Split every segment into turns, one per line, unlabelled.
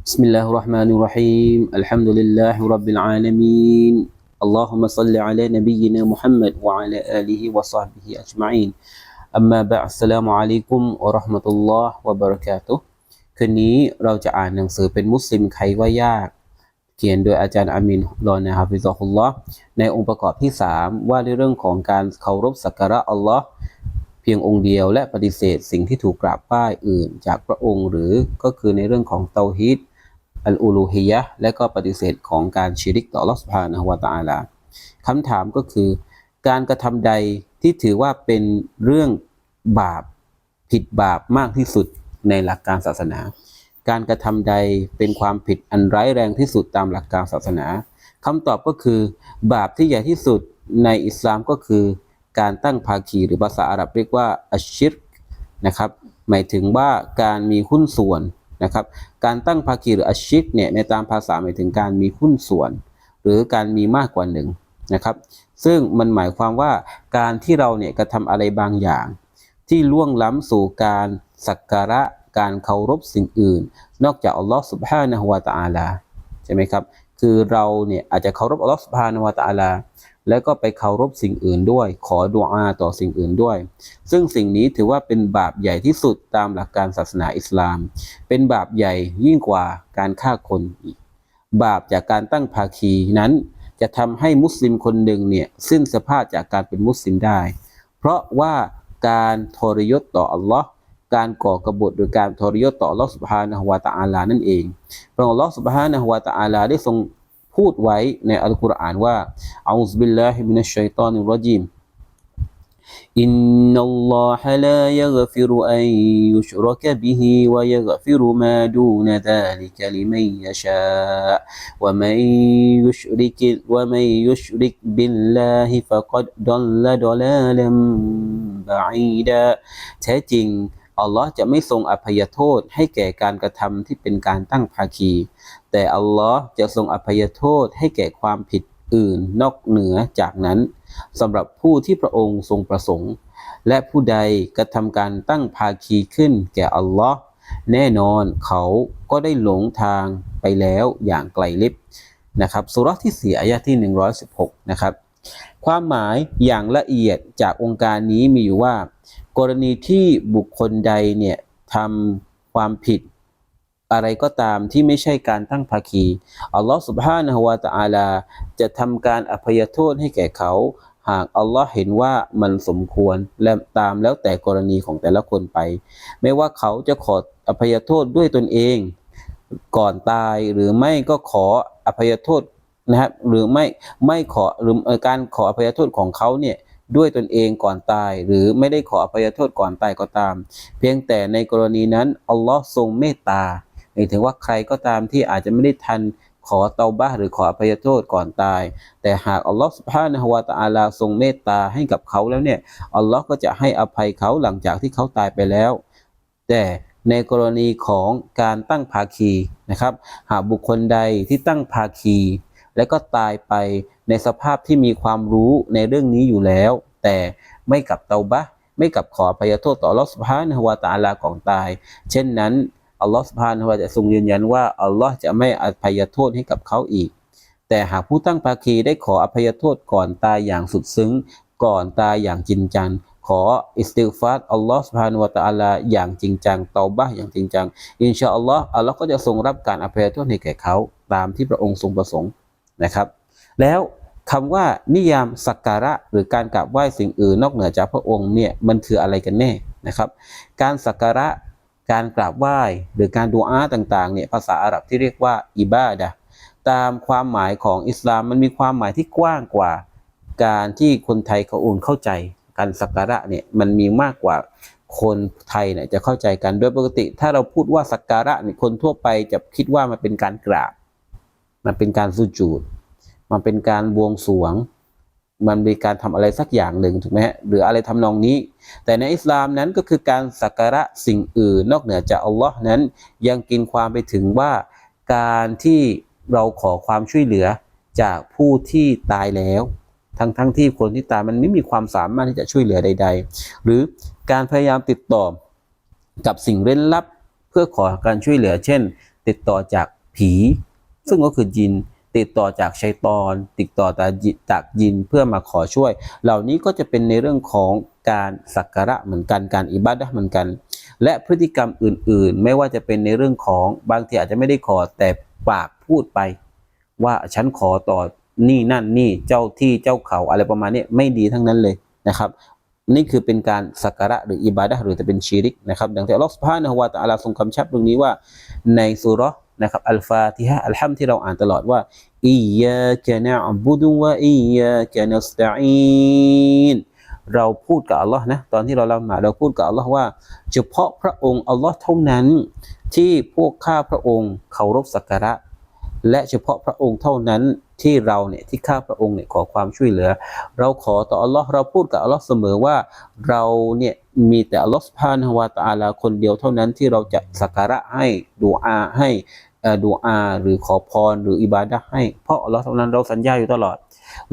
بسم الله الرحمن الرحيم الحمد لله رب العالمين اللهم صل على نبينا محمد وعلى آله وصحبه أجمعين أما بعد السلام عليكم ورحمة الله وبركاته คืนนี้เราจะอ่านหนังสือเป็นมุสลิมใครว่ายาก เขียนโดยอาจารย์อามินรอนะฮะฟิซอฮุลลอฮ์ในองค์ประกอบที่ 3 ว่าในเรื่องของการเคารพสักการะอัลลอฮ์เพียงองค์เดียวและปฏิเสธสิ่งที่ถูกกราบป้ายอื่นจากพระองค์ หรือก็คือในเรื่องของเตาฮิด อัลอูลูฮียะและก็ปฏิเสธของการชิริกต่อ Allah Subhanahu wa Taala คำถามก็คือ การกระทำใดที่ถือว่าเป็นเรื่องบาปผิดบาปมากที่สุดในหลักการศาสนา การกระทำใดเป็นความผิดอันร้ายแรงที่สุดตามหลักการศาสนาคำตอบก็คือบาปที่ใหญ่ที่สุดในอิสลามก็คือการตั้งภาคีหรือภาษาอาหรับเรียกว่าอัชชิรนะครับ หมายถึงว่าการมีหุ้นส่วน นะครับ การตั้งภาคีหรืออาชิกเนี่ยในตามภาษาหมายถึงการมีหุ้นส่วน หรือการมีมากกว่าหนึ่งนะครับ ซึ่งมันหมายความว่าการที่เราเนี่ยกระทำอะไรบางอย่าง ที่ล่วงล้ำสู่การสักการะการเคารพสิ่งอื่น นอกจากอัลลอฮฺสุบฮานะฮุวาตาอาลาใช่ไหมครับ คือเราเนี่ยอาจจะเคารพอัลลอฮฺสุบฮานะฮุวาตาอาลา แล้วก็ไปเคารพสิ่งอื่นด้วย ขอดุอาต่อสิ่งอื่นด้วย ซึ่งสิ่งนี้ถือว่าเป็นบาปใหญ่ที่สุดตามหลักการศาสนาอิสลาม เป็นบาปใหญ่ยิ่งกว่าการฆ่าคนอีก บาปจากการตั้งภาคีนั้นจะทำให้มุสลิมคนหนึ่งเนี่ยสิ้นสภาพจากการเป็นมุสลิมได้ เพราะว่าการทรยศต่ออัลลอฮ์การก่อกบฏโดยการทรยศต่ออัลลอฮ์สุบฮานะฮุวาตะอาลานั่นเองพระองค์อัลลอฮ์สุบฮานะฮุวาตะอาลาได้ทรง พูดไว้ในอัลกุรอานว่าอัลลอฮฺบิลลาฮิมินัชชัยตานิรรจีม إن الله لا يغفر أن يشرك به ويغفر ما دون ذلك لمن يشاء ومن يشرك ومن يشرك بالله فقد ضل ضلالا بعيدا แท้จริงอัลลอฮ์จะไม่ทรงอภัยโทษให้แก่การกระทำที่เป็นการตั้งภาคี แต่อัลลอฮ์จะทรงอภัยโทษให้แก่ความผิดอื่นนอกเหนือจากนั้นสำหรับผู้ที่พระองค์ทรงประสงค์ และผู้ใดกระทำการตั้งภาคีขึ้นแก่อัลลอฮ์แน่นอนเขาก็ได้หลงทางไปแล้วอย่างไกลลิบนะครับสุรที่สี่อายะที่ 116 นะครับ ความหมายอย่างละเอียดจากองค์การนี้มีอยู่ว่า กรณีที่บุคคลใดเนี่ยทำความผิด อะไรก็ตามที่ไม่ใช่การตั้งภาคี อัลลอฮ์สุบฮานะฮวาตอาลา จะทำการอภัยโทษให้แก่เขา หากอัลลอฮ์เห็นว่ามันสมควรและตามแล้วแต่กรณีของแต่ละคนไป ไม่ว่าเขาจะขออภัยโทษด้วยตนเอง ก่อนตายหรือไม่ก็ขออภัยโทษนะครับหรือไม่ไม่ขอหรือการขออภัยโทษของเขาเนี่ยด้วยตนเองก่อนตาย หรือไม่ได้ขออภัยโทษก่อนตายก็ตาม เพียงแต่ในกรณีนั้นอัลลอฮ์ทรงเมตตา ถึงว่าใครก็ตามที่อาจจะไม่ได้ทันขอเตาบ้าหรือขออภัยโทษก่อนตาย แต่หากอัลลอฮฺสุบฮานะฮวาตาอาลาทรงเมตตาให้กับเขาแล้วเนี่ยอัลลอฮ์ก็จะให้อภัยเขาหลังจากที่เขาตายไปแล้ว แต่ในกรณีของการตั้งภาคีนะครับ หากบุคคลใดที่ตั้งภาคี และก็ตายไปในสภาพที่มีความรู้ในเรื่องนี้อยู่แล้ว แต่ไม่กับเตาบะไม่กับขออภัยโทษต่ออัลลอฮฺสุบฮานะฮุวาตาอาลาของตาย เช่นนั้น อัลลอฮฺสุบฮานะฮุวาจะทรงยืนยันว่าอัลลอฮ์จะไม่อภัยโทษให้กับเขาอีก แต่หากผู้ตั้งภาคีได้ขออภัยโทษก่อนตายอย่างสุดซึ้ง ก่อนตายอย่างจริงจังขออิสติฟาร์อัลลอฮ์สุบฮานุวะตะอาลาอย่างจริงจังเตาบะอย่างจริงจัง อินชาอัลลอฮ์อัลลอฮ์ก็จะทรงรับการอภัยโทษให้แก่เขาตามที่พระองค์ทรงประสงค์นะครับ แล้วคำว่านิยามสักการะหรือการกราบไหว้สิ่งอื่นนอกเหนือจากพระองค์เนี่ยมันคืออะไรกันแน่นะครับ การสักการะ การกราบไหว้หรือการดูอาต่างๆเนี่ยภาษาอาหรับที่เรียกว่าอิบาดะตามความหมายของอิสลามมันมีความหมายที่กว้างกว่า การที่คนไทยเขาอุ่นเข้าใจการสักการะเนี่ยมันมีมากกว่าคนไทยเนี่ยจะเข้าใจกันโดยปกติ ถ้าเราพูดว่าสักการะเนี่ยคนทั่วไปจะคิดว่ามันเป็นการกราบ มันเป็นการสุจูด มันเป็นการบวงสรวง มันมีการทำอะไรสักอย่างหนึ่งถูกไหมฮะหรืออะไรทำนองนี้ แต่ในอิสลามนั้นก็คือการสักการะสิ่งอื่น นอกเหนือจากอัลลอฮ์นั้นยังกินความไปถึงว่าการที่เราขอความช่วยเหลือจากผู้ที่ตายแล้ว ทั้งทั้งที่คนที่ตายมันไม่มีความสามารถที่จะช่วยเหลือใด ๆ หรือการพยายามติดต่อกับสิ่งเร้นลับ เพื่อขอการช่วยเหลือ เช่น ติดต่อจากผี ซึ่งก็คือยิน ติดต่อจากชัยตอน ติดต่อจากยิจากยินเพื่อมาขอช่วย เหล่านี้ก็จะเป็นในเรื่องของการสักการะเหมือนกันการอิบาดะเหมือนกัน และพฤติกรรมอื่นๆ ไม่ว่าจะเป็นในเรื่องของบางทีอาจจะไม่ได้ขอแต่ปากพูดไป ว่าฉันขอต่อนี่นั่นนี่เจ้าที่เจ้าเขาอะไรประมาณนี้ไม่ดีทั้งนั้นเลยนะครับ นี่คือเป็นการสักการะหรืออิบาดะห์หรือจะเป็นชีริกนะครับ ดังที่อัลลอฮฺสุบฮานะฮูวะตะอาลาทรงกำชับตรงนี้ว่าในสุรา นะครับอัลฟาติฮะอัลฮัมที่เราอ่านตลอดว่าอียากะนะอับุดุวะอียากะนัสตะอีนเราพูดกับอัลลอฮ์นะตอนที่เราละหมาดเราพูดกับอัลลอฮ์ว่า เฉพาะพระองค์อัลลอฮ์เท่านั้น ที่พวกข้าพระองค์เคารพสักการะ และเฉพาะพระองค์เท่านั้นที่เราเนี่ยที่ข้าพระองค์เนี่ยขอความช่วยเหลือ เราขอต่ออัลลอฮ์เราพูดกับอัลลอฮ์เสมอว่าเราเนี่ยมีแต่อัลลอฮ์สุบฮานะฮูวตาลาคนเดียวเท่านั้นที่เราจะสักการะให้ดูอาให้ ดูอาหรือขอพรหรืออิบาดะให้ เพราะอัลลอฮ์เท่านั้นเราสัญญาอยู่ตลอด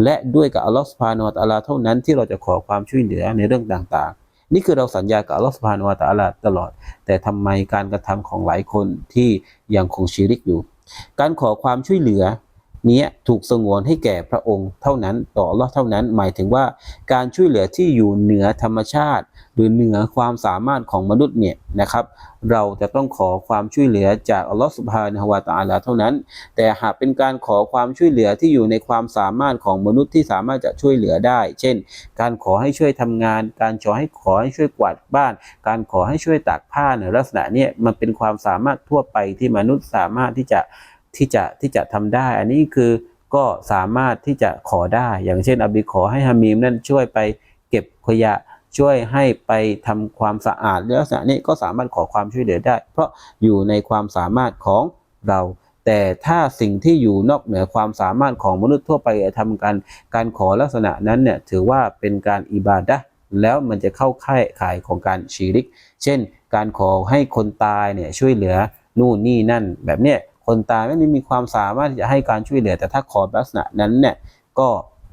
และด้วยกับอัลลอฮ์สุภาโนะตอาลาเท่านั้นที่เราจะขอความช่วยเหลือในเรื่องต่างๆ นี่คือเราสัญญากับอัลลอฮ์สุภาโนะตอาลาตลอด แต่ทำไมการกระทำของหลายคนที่ยังคงชีริกอยู่ การขอความช่วยเหลือ นี้ถูกสงวนให้แก่พระองค์เท่านั้นต่ออัลลอฮ์เท่านั้น หมายถึงว่าการช่วยเหลือที่อยู่เหนือธรรมชาติ หรือเหนือความสามารถของมนุษย์เนี่ยนะครับ เราจะต้องขอความช่วยเหลือจากอัลลอฮ์สุบฮานะฮวะตะอาลาเท่านั้น แต่หากเป็นการขอความช่วยเหลือที่อยู่ในความสามารถของมนุษย์ที่สามารถจะช่วยเหลือได้ เช่น การขอให้ช่วยทำงาน การขอให้ขอให้ช่วยกวาดบ้าน การขอให้ช่วยตากผ้าเนี่ยลักษณะเนี่ยมันเป็นความสามารถทั่วไปที่มนุษย์สามารถที่จะ ที่จะที่จะทำได้ อันนี้คือก็สามารถที่จะขอได้ อย่างเช่นอบีขอให้ฮามีมนั่นช่วยไปเก็บขยะช่วยให้ไปทำความสะอาดลักษณะนี้ก็สามารถขอความช่วยเหลือได้ เพราะอยู่ในความสามารถของเรา แต่ถ้าสิ่งที่อยู่นอกเหนือความสามารถของมนุษย์ทั่วไปทำกัน การขอลักษณะนั้นเนี่ยถือว่าเป็นการอิบาดะแล้วมันจะเข้าข่ายข่ายของการชีริก เช่น การขอให้คนตายเนี่ยช่วยเหลือนู่นนี่นั่นแบบเนี้ย คนตายไม่มีความสามารถที่จะให้การช่วยเหลือ แต่ถ้าขอลักษณะนั้นเนี่ยก็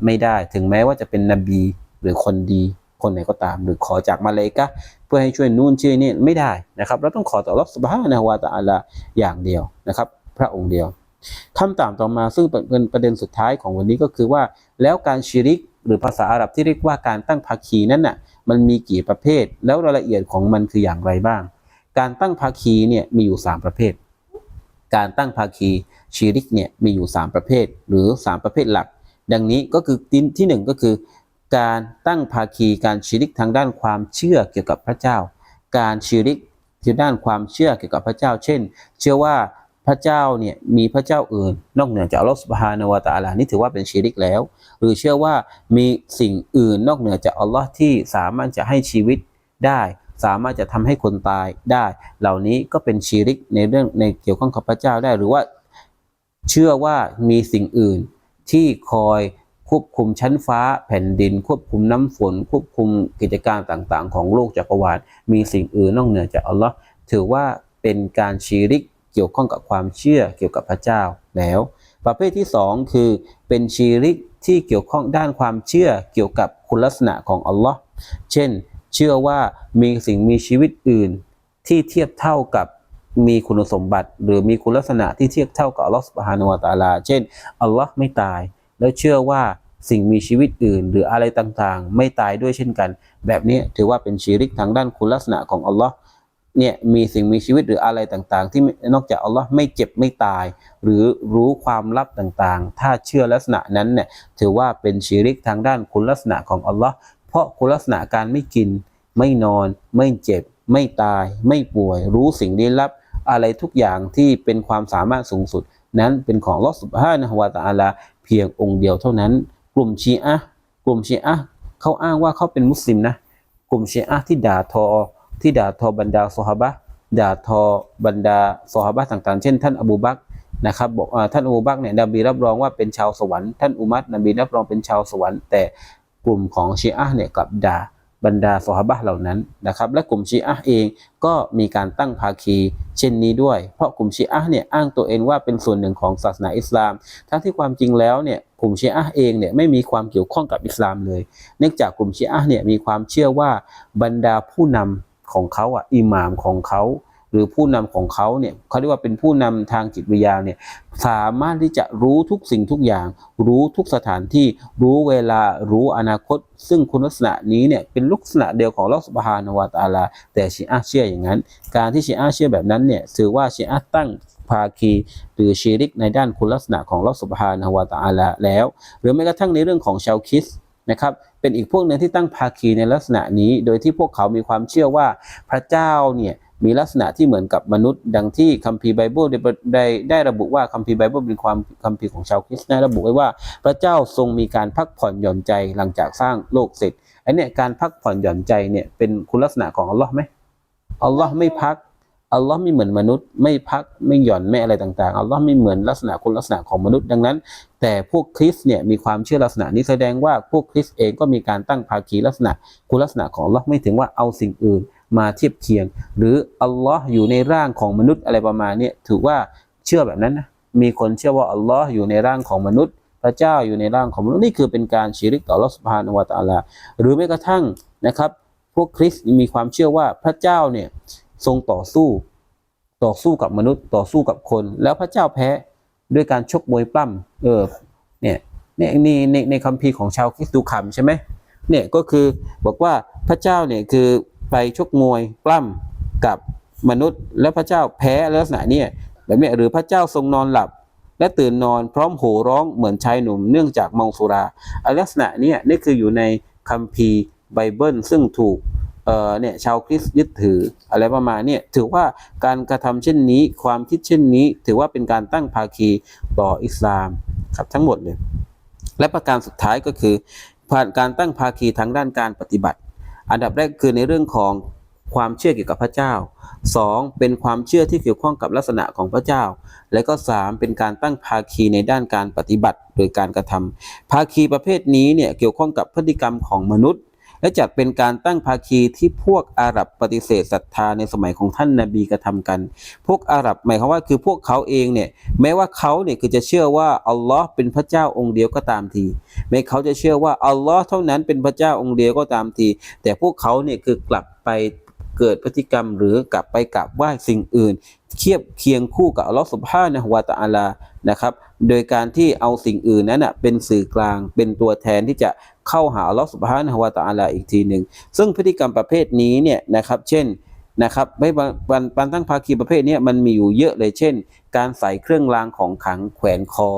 ไม่ได้ถึงแม้ว่าจะเป็นนบีหรือคนดีคนไหนก็ตาม หรือขอจากมาเลกะเพื่อให้ช่วยนู่นช่วยนี่ไม่ได้นะครับ เราต้องขอต่อรับสุบฮานะวะตะอาลาอย่างเดียวนะครับ พระองค์เดียวคำตามต่อมาซึ่งเป็นประเด็นสุดท้ายของวันนี้ก็คือว่า แล้วการชิริกหรือภาษาอาหรับที่เรียกว่าการตั้งภาคีนั้นน่ะมันมีกี่ประเภท แล้วรายละเอียดของมันคืออย่างไรบ้าง การตั้งภาคีเนี่ยมีอยู่ 3 ประเภท การตั้งภาคีชีริกเนี่ยมีอยู่ 3 ประเภทหรือ 3 ประเภทหลัก ดังนี้ก็คือที่ที่หนึ่งก็คือ การตั้งภาคีการชีริกทางด้านความเชื่อเกี่ยวกับพระเจ้า การชีริกทางด้านความเชื่อเกี่ยวกับพระเจ้า เช่น เชื่อว่าพระเจ้าเนี่ยมีพระเจ้าอื่น นอกเหนือจากอัลลอฮฺสุบฮานาวะตะอาลานี่ถือว่าเป็นชีริกแล้ว หรือเชื่อว่ามีสิ่งอื่นนอกเหนือจากอัลลอฮ์ที่สามารถจะให้ชีวิตได้ สามารถจะทำให้คนตายได้ เหล่านี้ก็เป็นชีริกในเรื่องในเกี่ยวข้องกับพระเจ้าได้ หรือว่าเชื่อว่ามีสิ่งอื่นที่คอยควบคุมชั้นฟ้าแผ่นดิน ควบคุมน้ำฝน ควบคุมกิจการต่างๆ ของโลกจักรวาลมีสิ่งอื่นนอกเหนือจากอัลลอฮ์ถือว่าเป็นการชีริกเกี่ยวข้องกับความเชื่อเกี่ยวกับพระเจ้าแล้ว ประเภทที่สองคือเป็นชีริกที่เกี่ยวข้องด้านความเชื่อเกี่ยวกับคุณลักษณะของอัลลอฮ์เช่น เชื่อว่ามีสิ่งมีชีวิตอื่น ที่เทียบเท่ากับมีคุณสมบัติ หรือมีคุณลักษณะที่เทียบเท่ากับอัลลอฮ์สุบฮานุวะตาลา เช่นอัลลอฮ์ไม่ตาย แล้วเชื่อว่าสิ่งมีชีวิตอื่น หรืออะไรต่างๆ ไม่ตายด้วยเช่นกัน แบบนี้ถือว่าเป็นชีริกทางด้านคุณลักษณะของอัลลอฮ์เนี่ยมีสิ่งมีชีวิตหรืออะไรต่างๆ ที่นอกจากอัลลอฮ์ไม่เจ็บไม่ตาย หรือรู้ความลับต่างๆ ถ้าเชื่อลักษณะนั้นเนี่ยถือว่าเป็นชีริกทางด้านคุณลักษณะของอัลลอฮ์ ราะคุณลักษณะการไม่กิน ไม่นอน ไม่เจ็บ ไม่ตาย ไม่ป่วย รู้สิ่งลี้ลับ อะไรทุกอย่างที่เป็นความสามารถสูงสุด นั้นเป็นของลอสุบฮานะฮวาตะอาลา เพียงองค์เดียวเท่านั้น กลุ่มชีอะกลุ่มชีอะเขาอ้างว่าเขาเป็นมุสลิมนะ กลุ่มชีอะที่ด่าทอ ที่ด่าทอบรรดาซอฮาบะด่าทอบรรดาซอฮาบะต่างๆ เช่น ท่านอบูบักนะครับบอกอท่านอบูบักเนี่ยนบีรับรองว่าเป็นชาวสวรรค์ท่านอุมัรนบีรับรองเป็นชาวสวรรค์แต่ กลุ่มของชีอะเนี่ยกลับด่าบรรดาซอฮาบะเหล่านั้นนะครับ และกลุ่มชีอะเองก็มีการตั้งภาคีเช่นนี้ด้วย เพราะกลุ่มชีอะเนี่ยอ้างตัวเองว่าเป็นส่วนหนึ่งของศาสนาอิสลาม ทั้งที่ความจริงแล้วเนี่ยกลุ่มชีอะเองเนี่ยไม่มีความเกี่ยวข้องกับอิสลามเลย เนื่องจากกลุ่มชีอะเนี่ยมีความเชื่อว่าบรรดาผู้นำของเขาอะอิหม่ามของเขา รือผู้นำของเขาเนี่ยเขาเรียกว่าเป็นผู้นำทางจิตวิญญาณเนี่ยสามารถที่จะรู้ทุกสิ่งทุกอย่าง รู้ทุกสถานที่รู้เวลารู้อนาคต ซึ่งคุณลักษณะนี้เนี่ยเป็นลักษณะเดียวของลอสบฮานวาตาลา แต่ชีอะห์เชื่ออย่างนั้น การที่ชีอะห์เชื่อแบบนั้นเนี่ยถือว่าชีอะห์ตั้งภาคีหรือชีริกในด้านคุณลักษณะของลอสุบฮานวาตาลาแล้ว หรือแม้กระทั่งในเรื่องของชาวคิสนะครับเป็นอีกพวกหนึ่งที่ตั้งภาคีในลักษณะนี้ โดยที่พวกเขามีความเชื่อว่าพระเจ้าเนี่ย มีลักษณะที่เหมือนกับมนุษย์ ดังที่คัมภีร์ไบเบิลได้ได้ระบุว่าคัมภีร์ไบเบิลเป็นความคัมภีร์ของชาวคริสต์นะระบุไว้ว่า พระเจ้าทรงมีการพักผ่อนหย่อนใจหลังจากสร้างโลกเสร็จไอ้เนี่ยการพักผ่อนหย่อนใจเนี่ยเป็นคุณลักษณะของอัลลอฮ์ไหมอัลลอฮ์ไม่พักอัลลอฮ์ไม่เหมือนมนุษย์ไม่พักไม่หย่อนไม่อะไรต่างๆอัลลอฮ์ไม่เหมือนลักษณะคุณลักษณะของมนุษย์ดังนั้น แต่พวกคริสเนี่ยมีความเชื่อลักษณะนี้แสดงว่าพวกคริสเองก็มีการตั้งภาคีลักษณะคุณลักษณะของอัลลอฮ์ไม่ถึงว่าเอาสิ่งอื่น มาเทียบเคียง หรืออัลลอฮ์อยู่ในร่างของมนุษย์อะไรประมาณนี้ถือว่าเชื่อแบบนั้นนะมีคนเชื่อว่าอัลลอฮ์อยู่ในร่างของมนุษย์ พระเจ้าอยู่ในร่างของมนุษย์นี่คือเป็นการชีริกต่ออัลลอฮ์สุบฮานาวตาลาหรือแม้กระทั่งนะครับ พวกคริสต์มีความเชื่อว่าพระเจ้าเนี่ยทรงต่อสู้ ต่อสู้กับมนุษย์ต่อสู้กับคน แล้วพระเจ้าแพ้ด้วยการชกมวยปล้ำเออเนี่ยเนี่ยในในในคัมภีร์ของชาวคริสต์ดูคำใช่ไหมเนี่ยก็คือบอกว่าพระเจ้าเนี่ยคือ ไปชกมวยปล้ำกับมนุษย์ แล้วพระเจ้าแพ้ลักษณะเนี่ยแบบนี้หรือพระเจ้าทรงนอนหลับ และตื่นนอนพร้อมโห่ร้องเหมือนชายหนุ่มเนื่องจากเมาสุราอลักษณะเนี้ยนี่คืออยู่ในคัมภีร์ไบเบิลซึ่งถูกเอ่อเนี่ยชาวคริสต์ยึดถืออะไรประมาณเนี่ยถือว่าการกระทำเช่นนี้ ความคิดเช่นนี้ ถือว่าเป็นการตั้งภาคีต่ออิสลามครับทั้งหมดเลย และประการสุดท้ายก็คือผ่านการตั้งภาคีทางด้านการปฏิบัติ อันดับแรกคือในเรื่องของความเชื่อเกี่ยวกับพระเจ้า 2. เป็นความเชื่อที่เกี่ยวข้องกับลักษณะของพระเจ้า และก็ 3. เป็นการตั้งภาคีในด้านการปฏิบัติ โดยการกระทำภาคีประเภทนี้เนี่ยเกี่ยวข้องกับพฤติกรรมของมนุษย์ และจัดเป็นการตั้งภาคีที่พวกอาหรับปฏิเสธศรัทธาในสมัยของท่านนาบีกระทำกัน พวกอาหรับหมายความว่าคือพวกเขาเองเนี่ยแม้ว่าเขาเนี่ยคือจะเชื่อว่าอัลลอฮ์เป็นพระเจ้าองค์เดียวก็ตามทีแม้เขาจะเชื่อว่าอัลลอฮ์เท่านั้นเป็นพระเจ้าองค์เดียวก็ตามที แต่พวกเขาเนี่ยคือกลับไปเกิดพฤติกรรมหรือกลับไปกราบไหว้สิ่งอื่น เทียบเคียงคู่กับอัลลอฮ์สุบฮานะฮูวะตอาลานะครับ โดยการที่เอาสิ่งอื่นนั้นเป็นสื่อกลางเป็นตัวแทนที่จะ เข้าหาอัลลอฮ์สุบฮานะฮวตะอาลาอีกทีหนึ่งซึ่งพฤติกรรมประเภทนี้เนี่ยนะครับ เช่นนะครับไม่บันตั้งภาคีประเภทนี้มันมีอยู่เยอะเลยเช่น การใส่เครื่องรางของขังแขวนคอ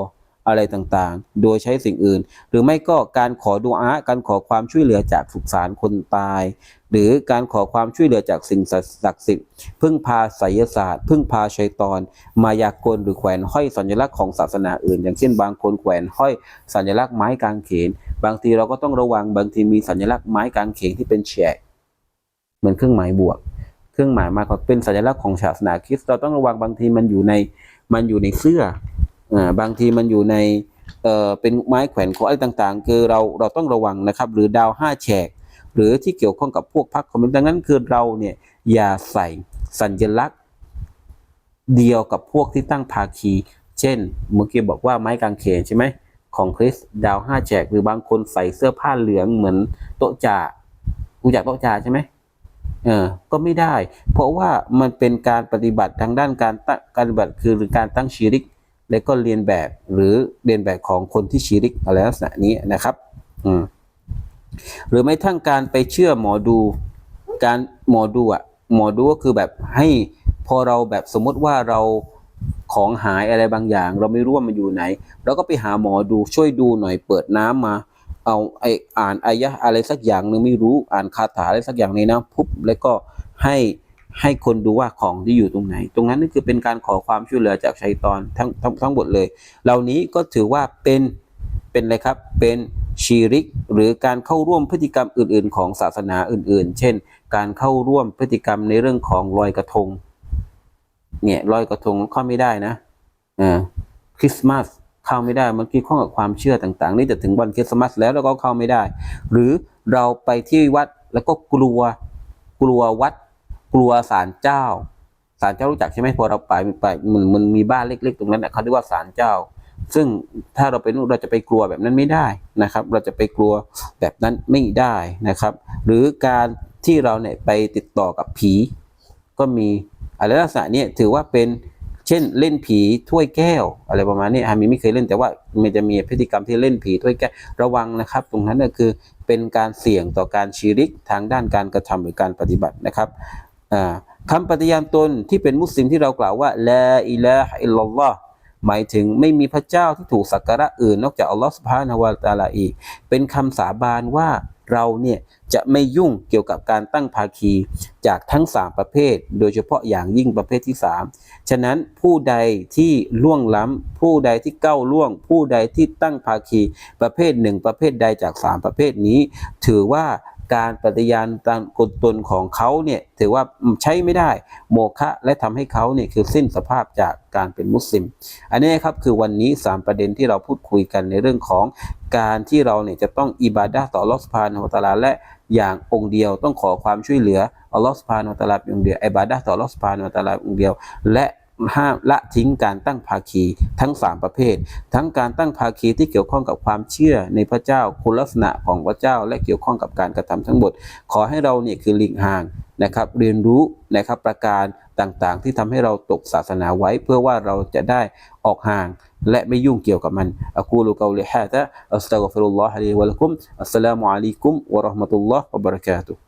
อะไรต่างๆ โดยใช้สิ่งอื่น หรือไม่ก็การขอดุอาการขอความช่วยเหลือจากสุสานคนตาย หรือการขอความช่วยเหลือจากสิ่งศักดิ์สิทธิ์ พึ่งพาไสยศาสตร์ พึ่งพาชัยตอน มายากลหรือแขวนห้อยสัญลักษณ์ของศาสนาอื่น อย่างเช่นบางคนแขวนห้อยสัญลักษณ์ไม้กางเขน บางทีเราก็ต้องระวังบางทีมีสัญลักษณ์ไม้กางเขนที่เป็นแฉกเหมือนเครื่องหมายบวก เครื่องหมายมาก็เป็นสัญลักษณ์ของศาสนาคริสต์เราต้องระวังบางทีมันอยู่ในมันอยู่ในเสื้ออ่าบางทีมันอยู่ในเอ่อเป็นไม้แขวนคออะไรต่างๆ คือเราเราต้องระวังนะครับ หรือดาวห้าแฉก หรือที่เกี่ยวข้องกับพวกพรรคคอมมิวนิสต์ดังนั้นคือเราเนี่ยอย่าใส่สัญลักษณ์เดียวกับพวกที่ตั้งภาคี เช่น เมื่อกี้บอกว่าไม้กางเขนใช่ไหม ของคริสดาวห้าแฉกหรือบางคนใส่เสื้อผ้าเหลืองเหมือนโต๊ะจ่ารู้จักโต๊ะจ่าใช่ไหมเออ ก็ไม่ได้ เพราะว่ามันเป็นการปฏิบัติทางด้านการตั้งการปฏิบัติคือหรือการตั้งชีริก และก็เรียนแบบหรือเรียนแบบของคนที่ชีริกอะไรลักษณะนี้นะครับ อืมหรือไม่ทั้งการไปเชื่อหมอดู การหมอดูอะหมอดูก็คือแบบให้พอเราแบบสมมติว่าเรา ของหายอะไรบางอย่าง เราไม่รู้ว่ามันอยู่ไหนเราก็ไปหาหมอดูช่วยดูหน่อยเปิดน้ำมา เอาไออ่านอายะอะไรสักอย่างหนึ่งไม่รู้อ่านคาถาอะไรสักอย่างในน้ำปุ๊บแล้วก็ให้ให้คนดูว่าของที่อยู่ตรงไหน ตรงนั้นนี่คือเป็นการขอความช่วยเหลือจากชัยตอนทั้งทั้งทั้งหมดเลย เหล่านี้ก็ถือว่าเป็นเป็นอะไรครับเป็นชีริก หรือการเข้าร่วมพฤติกรรมอื่น ๆ ของศาสนาอื่น ๆ เช่น การเข้าร่วมพฤติกรรมในเรื่องของลอยกระทง เนี่ยลอยกระทงเข้าไม่ได้นะอ่าคริสต์มาสเข้าไม่ได้มันเกี่ยวข้องกับความเชื่อต่าง ๆ นี่จะถึงวันคริสต์มาสแล้วแล้วก็เข้าไม่ได้ หรือเราไปที่วัดแล้วก็กลัวกลัววัด กลัวศาลเจ้าศาลเจ้ารู้จักใช่ไหมพอเราไปไปมันมันมีบ้านเล็ก ๆ ตรงนั้นนะเขาเรียกว่าศาลเจ้า ซึ่งถ้าเราไปนู่นเราจะไปกลัวแบบนั้นไม่ได้นะครับ เราจะไปกลัวแบบนั้นไม่ได้นะครับ หรือการที่เราเนี่ยไปติดต่อกับผีก็มี อะไรลักษณะนี้ถือว่าเป็นเช่นเล่นผีถ้วยแก้ว อะไรประมาณนี้อามีไม่เคยเล่นแต่ว่ามันจะมีพฤติกรรมที่เล่นผีถ้วยแก้วระวังนะครับ ตรงนั้นก็คือเป็นการเสี่ยงต่อการชีริกทางด้านการกระทำหรือการปฏิบัตินะครับคำปฏิญาณตนที่เป็นมุสลิมที่เรากล่าวว่าลาอิลาฮะอิลลัลลอฮ์หมายถึงไม่มีพระเจ้าที่ถูกสักการะอื่น นอกจากอัลลอฮ์สุบฮานะวะตาลาอีกเป็นคำสาบานว่า เราเนี่ยจะไม่ยุ่งเกี่ยวกับการตั้งภาคีจากทั้ง 3 ประเภท โดยเฉพาะอย่างยิ่งประเภทที่ 3 ฉะนั้นผู้ใดที่ล่วงล้ำ ผู้ใดที่ก้าวล่วง ผู้ใดที่ตั้งภาคีประเภทหนึ่งประเภทใดจาก 3 ประเภทนี้ ถือว่า การปฏิญาณตามกฎตนของเขาเนี่ยถือว่าใช้ไม่ได้โมฆะและทำให้เขาเนี่ยคือสิ้นสภาพจากการเป็นมุสลิม อันนี้ครับคือวันนี้ 3 ประเด็นที่เราพูดคุยกันในเรื่องของการที่เราเนี่ยจะต้องอิบาดะต่ออัลลอฮฺสุบฮานะฮูวะตะอาลาและอย่างองค์เดียวต้องขอความช่วยเหลืออัลลอฮฺสุบฮานะฮูวะตะลาองค์เดียวอิบาดะต่ออัลลอฮฺสุบฮานะฮูวะตะอาลาองค์เดียว และ ห้ามละทิ้งการตั้งภาคีทั้ง 3 ประเภท ทั้งการตั้งภาคีที่เกี่ยวข้องกับความเชื่อในพระเจ้าคุณลักษณะของพระเจ้าและเกี่ยวข้องกับการกระทำทั้งหมด ขอให้เราเนี่ยคือหลีกห่างนะครับเรียนรู้นะครับประการต่างๆ ที่ทำให้เราตกศาสนาไว้ เพื่อว่าเราจะได้ออกห่างและไม่ยุ่งเกี่ยวกับมันอะกูลุกาลิฮะตะอัสตัฆฟิรุลลอฮะลีวะลักุมอัสสลามุอะลัยกุมวะเราะห์มะตุลลอฮ์วะบะเราะกาตุฮ์